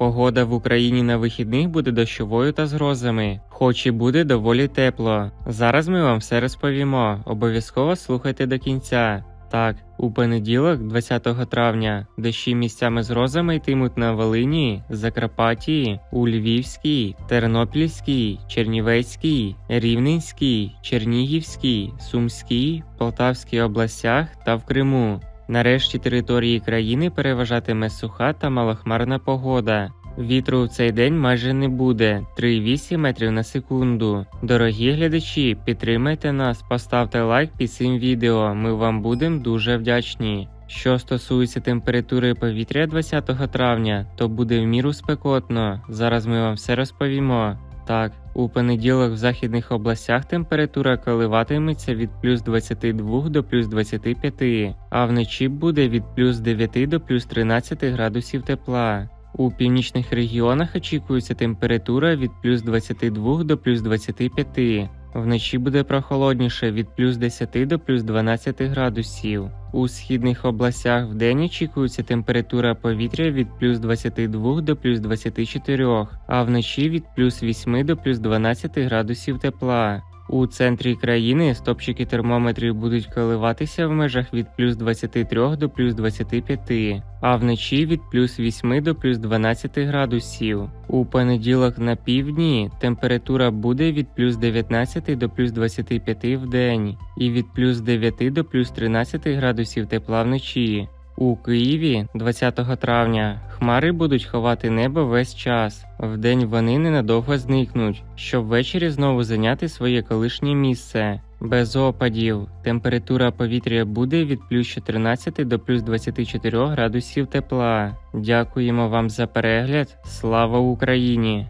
Погода в Україні на вихідних буде дощовою та з грозами, хоч і буде доволі тепло. Зараз ми вам все розповімо. Обов'язково слухайте до кінця. Так, у понеділок, 20 травня, дощі місцями з грозами йтимуть на Волині, Закарпатті, у Львівській, Тернопільській, Чернівецькій, Рівненській, Чернігівській, Сумській, Полтавській областях та в Криму. Нарешті території країни переважатиме суха та малохмарна погода. Вітру в цей день майже не буде 3,8 метрів на секунду. Дорогі глядачі, підтримайте нас, поставте лайк під цим відео. Ми вам будемо дуже вдячні. Що стосується температури повітря 20 травня, то буде в міру спекотно. Зараз ми вам все розповімо. Так, у понеділок в західних областях температура коливатиметься від плюс 22 до плюс 25, а вночі буде від плюс 9 до плюс 13 градусів тепла. У північних регіонах очікується температура від плюс 22 до плюс 25. Вночі буде прохолодніше від плюс 10 до плюс 12 градусів. У східних областях вдень очікується температура повітря від плюс 22 до плюс 24, а вночі від плюс 8 до плюс 12 градусів тепла. У центрі країни стопчики термометрів будуть коливатися в межах від плюс 23 до плюс 25, а вночі від плюс 8 до плюс 12 градусів. У понеділок на півдні температура буде від плюс 19 до плюс 25 в день і від плюс 9 до плюс 13 градусів тепла вночі. У Києві 20 травня хмари будуть ховати небо весь час. Вдень вони ненадовго зникнуть, щоб ввечері знову зайняти своє колишнє місце. Без опадів температура повітря буде від плюс 14 до плюс 24 градусів тепла. Дякуємо вам за перегляд. Слава Україні!